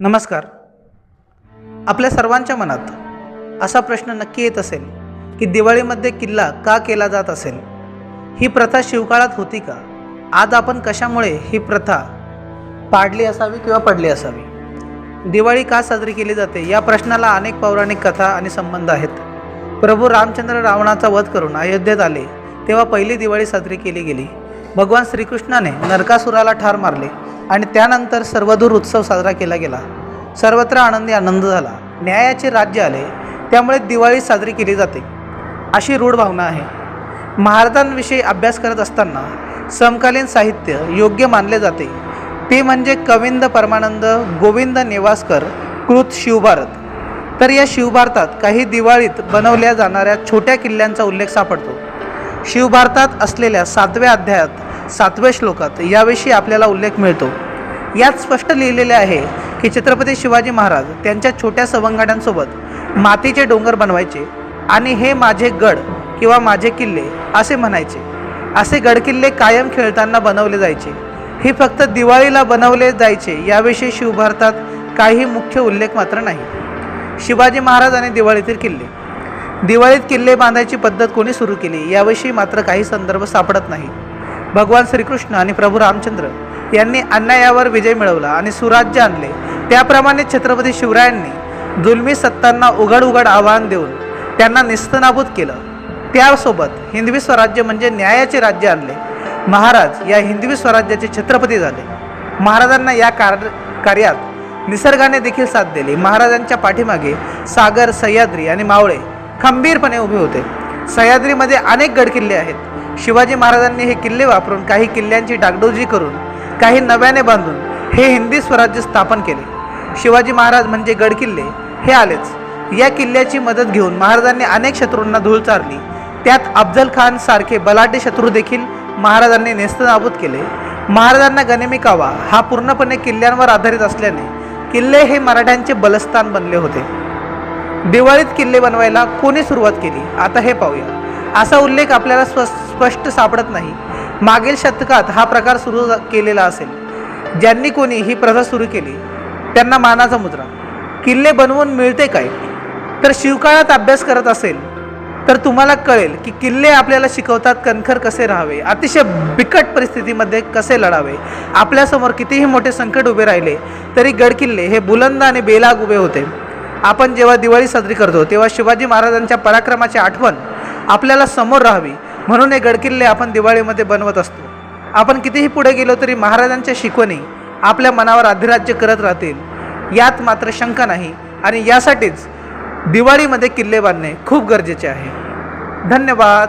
नमस्कार. आपल्या सर्वांच्या मनात असा प्रश्न नक्की येत असेल की दिवाळीमध्ये किल्ला का केला जात असेल? ही प्रथा शिवकाळात होती का? आज आपण कशामुळे ही प्रथा पाडली असावी किंवा पडली असावी? दिवाळी का साजरी केली जाते? या प्रश्नाला अनेक पौराणिक कथा आणि संबंध आहेत. प्रभू रामचंद्र रावणाचा वध करून अयोध्येत आले तेव्हा पहिली दिवाळी साजरी केली गेली. भगवान श्रीकृष्णाने नरकासुराला ठार मारले. आणि त्यानंतर सर्वदूर उत्सव साजरा केला गेला. सर्वत्र आनंदी आनंद झाला. न्यायाचे राज्य आले. त्यामुळे दिवाळी साजरी केली जाते. अशी रूढ भावना आहे. महाराजांविषयी अभ्यास करत असताना समकालीन साहित्य योग्य मानले जाते. ते म्हणजे कविंद परमानंद गोविंद नेवासकर कृत शिवभारत. तर या शिवभारतात काही दिवाळीत बनवल्या जाणाऱ्या छोट्या किल्ल्यांचा उल्लेख सापडतो. शिवभारतात असलेल्या सातव्या अध्यायात सातव्या श्लोकात याविषयी आपल्याला उल्लेख मिळतो. यात स्पष्ट लिहिलेले आहे की छत्रपती शिवाजी महाराज त्यांच्या छोट्या सवंगड्यांसोबत मातीचे डोंगर बनवायचे आणि हे माझे गड किंवा माझे किल्ले असे म्हणायचे. असे गडकिल्ले कायम खेळताना बनवले जायचे. हे फक्त दिवाळीला बनवले जायचे याविषयी शिवभारतात काही मुख्य उल्लेख मात्र नाही. शिवाजी महाराज आणि दिवाळीतील किल्ले. दिवाळीत किल्ले बांधायची पद्धत कोणी सुरू केली याविषयी मात्र काही संदर्भ सापडत नाही. भगवान श्रीकृष्ण आणि प्रभू रामचंद्र यांनी अन्यायावर विजय मिळवला आणि सुराज्य आणले. त्याप्रमाणे छत्रपती शिवरायांनी जुलमी सत्तांना उघड उघड आव्हान देऊन त्यांना निस्तनाभूत केलं. त्यासोबत हिंदवी स्वराज्य म्हणजे न्यायाचे राज्य आणले. महाराज या हिंदवी स्वराज्याचे छत्रपती झाले. महाराजांना या कार कार्यात निसर्गाने देखील साथ दिली. महाराजांच्या पाठीमागे सागर सह्याद्री आणि मावळे खंबीरपणे उभे होते. सह्याद्रीमध्ये अनेक गडकिल्ले आहेत. शिवाजी महाराजांनी हे किल्ले वापरून काही किल्ल्यांची डागडोजी करून काही नव्याने बांधून हे हिंदी स्वराज्य स्थापन केले. शिवाजी महाराज म्हणजे गडकिल्ले हे आलेच. या किल्ल्याची मदत घेऊन महाराजांनी अनेक शत्रूंना धूळ चारली. त्यात अफजल खान सारखे बलाढ्य शत्रू देखील महाराजांनी नेस्तनाबूत केले. महाराजांना गनिमी कावा हा पूर्णपणे किल्ल्यांवर आधारित असल्याने किल्ले हे मराठ्यांचे बलस्थान बनले होते. दिवाळीत किल्ले बनवायला कोणी सुरुवात केली? आता हे पाहूया. असा उल्लेख आपल्याला स्व स्पष्ट सापडत नाही. मागील शतकात हा प्रकार सुरू केलेला असेल. ज्यांनी कोणी ही प्रथा सुरू केली त्यांना मानाचा मुद्रा. किल्ले बनवून मिळते काय? तर शिवकाळात अभ्यास करत असेल तर तुम्हाला कळेल की किल्ले आपल्याला शिकवतात कणखर कसे राहावे अतिशय बिकट परिस्थितीमध्ये कसे लढावे. आपल्यासमोर कितीही मोठे संकट उभे राहिले तरी गडकिल्ले हे बुलंद आणि बेलाग उभे होते. आपण जेव्हा दिवाळी साजरी करतो तेव्हा शिवाजी महाराजांच्या पराक्रमाची आठवण आपल्याला समोर राहावी. म्हणून हे गडकिल्ले आपण दिवाळीमध्ये बनवत असतो. आपण कितीही पुढे गेलो तरी महाराजांच्या शिकवणी आपल्या मनावर अधिराज्य करत राहतील. यात मात्र शंका नाही आणि यासाठीच दिवाळीमध्ये किल्ले बांधणे खूप गरजेचे आहे. धन्यवाद.